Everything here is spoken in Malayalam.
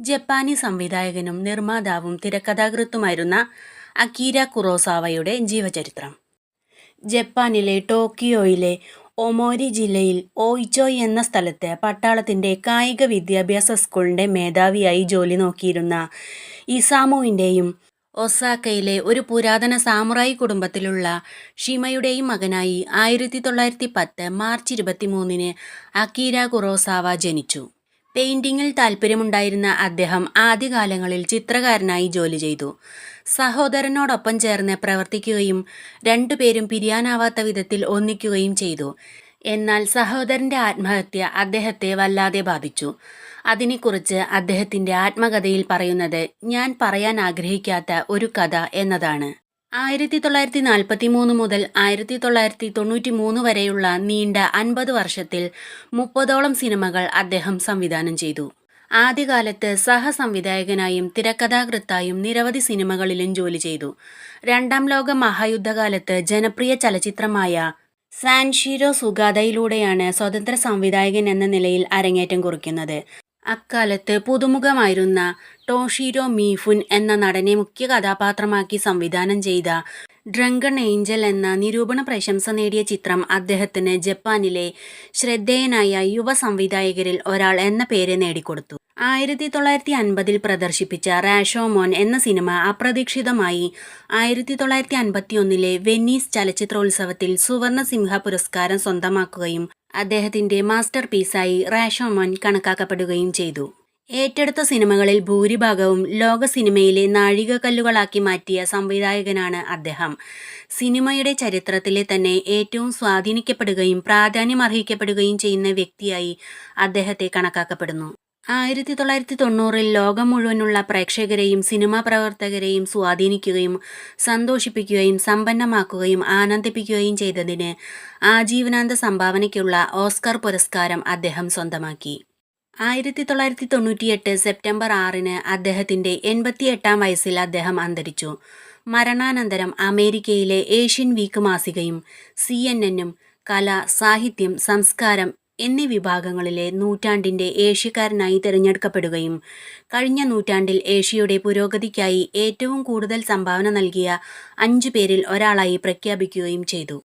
ജപ്പാനി സംവിധായകനും നിർമ്മാതാവും തിരക്കഥാകൃത്തുമായിരുന്ന അക്കീര കുറോസാവയുടെ ജീവചരിത്രം. ജപ്പാനിലെ ടോക്കിയോയിലെ ഒമോരി ജില്ലയിൽ ഓയിച്ചോയ് എന്ന സ്ഥലത്ത് പട്ടാളത്തിന്റെ കായിക വിദ്യാഭ്യാസ സ്കൂളിന്റെ മേധാവിയായി ജോലി നോക്കിയിരുന്ന ഇസാമുവിന്റെയും ഒസാക്കയിലെ ഒരു പുരാതന സാമുറായി കുടുംബത്തിലുള്ള ഷിമയുടെയും മകനായി ആയിരത്തി തൊള്ളായിരത്തി പത്ത് മാർച്ച് ഇരുപത്തിമൂന്നിന് അക്കീര കുറോസാവ ജനിച്ചു. പെയിന്റിങ്ങിൽ താല്പര്യമുണ്ടായിരുന്ന അദ്ദേഹം ആദ്യകാലങ്ങളിൽ ചിത്രകാരനായി ജോലി ചെയ്തു. സഹോദരനോടൊപ്പം ചേർന്ന് പ്രവർത്തിക്കുകയും രണ്ടുപേരും പിരിയാനാവാത്ത വിധത്തിൽ ഒന്നിക്കുകയും ചെയ്തു. എന്നാൽ സഹോദരന്റെ ആത്മഹത്യ അദ്ദേഹത്തെ വല്ലാതെ ബാധിച്ചു. അതിനെക്കുറിച്ച് അദ്ദേഹത്തിന്റെ ആത്മകഥയിൽ പറയുന്നത് ഞാൻ പറയാൻ ആഗ്രഹിക്കാത്ത ഒരു കഥ എന്നതാണ്. ആയിരത്തി തൊള്ളായിരത്തി നാൽപ്പത്തി മൂന്ന് മുതൽ ആയിരത്തി തൊള്ളായിരത്തി തൊണ്ണൂറ്റി മൂന്ന് വരെയുള്ള നീണ്ട അൻപത് വർഷത്തിൽ മുപ്പതോളം സിനിമകൾ അദ്ദേഹം സംവിധാനം ചെയ്തു. ആദ്യകാലത്ത് സഹസംവിധായകനായും തിരക്കഥാകൃത്തായും നിരവധി സിനിമകളിലും ജോലി ചെയ്തു. രണ്ടാം ലോക മഹായുദ്ധകാലത്ത് ജനപ്രിയ ചലച്ചിത്രമായ സാൻഷീരോ സുഗാതയിലൂടെയാണ് സ്വതന്ത്ര സംവിധായകൻ എന്ന നിലയിൽ അരങ്ങേറ്റം കുറിക്കുന്നത്. അക്കാലത്ത് പുതുമുഖമായിരുന്ന ടോഷീരോ മീഫുൻ എന്ന നടനെ മുഖ്യ കഥാപാത്രമാക്കി സംവിധാനം ചെയ്ത ഡ്രങ്കൺ ഏഞ്ചൽ എന്ന നിരൂപണ പ്രശംസ നേടിയ ചിത്രം അദ്ദേഹത്തിന് ജപ്പാനിലെ ശ്രദ്ധേയനായ യുവ സംവിധായകരിൽ ഒരാൾ എന്ന പേര് നേടിക്കൊടുത്തു. ആയിരത്തി തൊള്ളായിരത്തി അൻപതിൽ പ്രദർശിപ്പിച്ച റാഷോമോൻ എന്ന സിനിമ അപ്രതീക്ഷിതമായി. ആയിരത്തി തൊള്ളായിരത്തി അൻപത്തി ഒന്നിലെ വെന്നീസ് ചലച്ചിത്രോത്സവത്തിൽ സുവർണ സിംഹ പുരസ്കാരം സ്വന്തമാക്കുകയും അദ്ദേഹത്തിന്റെ മാസ്റ്റർ പീസായി റാഷോമോൻ കണക്കാക്കപ്പെടുകയും ചെയ്തു. ഏറ്റെടുത്ത സിനിമകളിൽ ഭൂരിഭാഗവും ലോക സിനിമയിലെ നാഴികക്കല്ലുകളാക്കി മാറ്റിയ സംവിധായകനാണ് അദ്ദേഹം. സിനിമയുടെ ചരിത്രത്തിലെ തന്നെ ഏറ്റവും സ്വാധീനിക്കപ്പെടുകയും പ്രാധാന്യമർഹിക്കപ്പെടുകയും ചെയ്യുന്ന വ്യക്തിയായി അദ്ദേഹത്തെ കണക്കാക്കപ്പെടുന്നു. ആയിരത്തി തൊള്ളായിരത്തി തൊണ്ണൂറിൽ ലോകം മുഴുവനുള്ള പ്രേക്ഷകരെയും സിനിമാ പ്രവർത്തകരെയും സ്വാധീനിക്കുകയും സന്തോഷിപ്പിക്കുകയും സമ്പന്നമാക്കുകയും ആനന്ദിപ്പിക്കുകയും ചെയ്തതിന് ആജീവനാന്ത സംഭാവനയ്ക്കുള്ള ഓസ്കർ പുരസ്കാരം അദ്ദേഹം സ്വന്തമാക്കി. ആയിരത്തി തൊള്ളായിരത്തി തൊണ്ണൂറ്റിയെട്ട് സെപ്റ്റംബർ ആറിന് അദ്ദേഹത്തിന്റെ എൺപത്തിയെട്ടാം വയസ്സിൽ അദ്ദേഹം അന്തരിച്ചു. മരണാനന്തരം അമേരിക്കയിലെ ഏഷ്യൻ വീക്ക് മാസികയും സി എൻ കല സാഹിത്യം സംസ്കാരം എന്നീ വിഭാഗങ്ങളിലെ നൂറ്റാണ്ടിന്റെ ഏഷ്യക്കാരനായി തിരഞ്ഞെടുക്കപ്പെടുകയും കഴിഞ്ഞ നൂറ്റാണ്ടിൽ ഏഷ്യയുടെ പുരോഗതിക്കായി ഏറ്റവും കൂടുതൽ സംഭാവന നൽകിയ അഞ്ചു പേരിൽ ഒരാളായി പ്രഖ്യാപിക്കുകയും ചെയ്തു.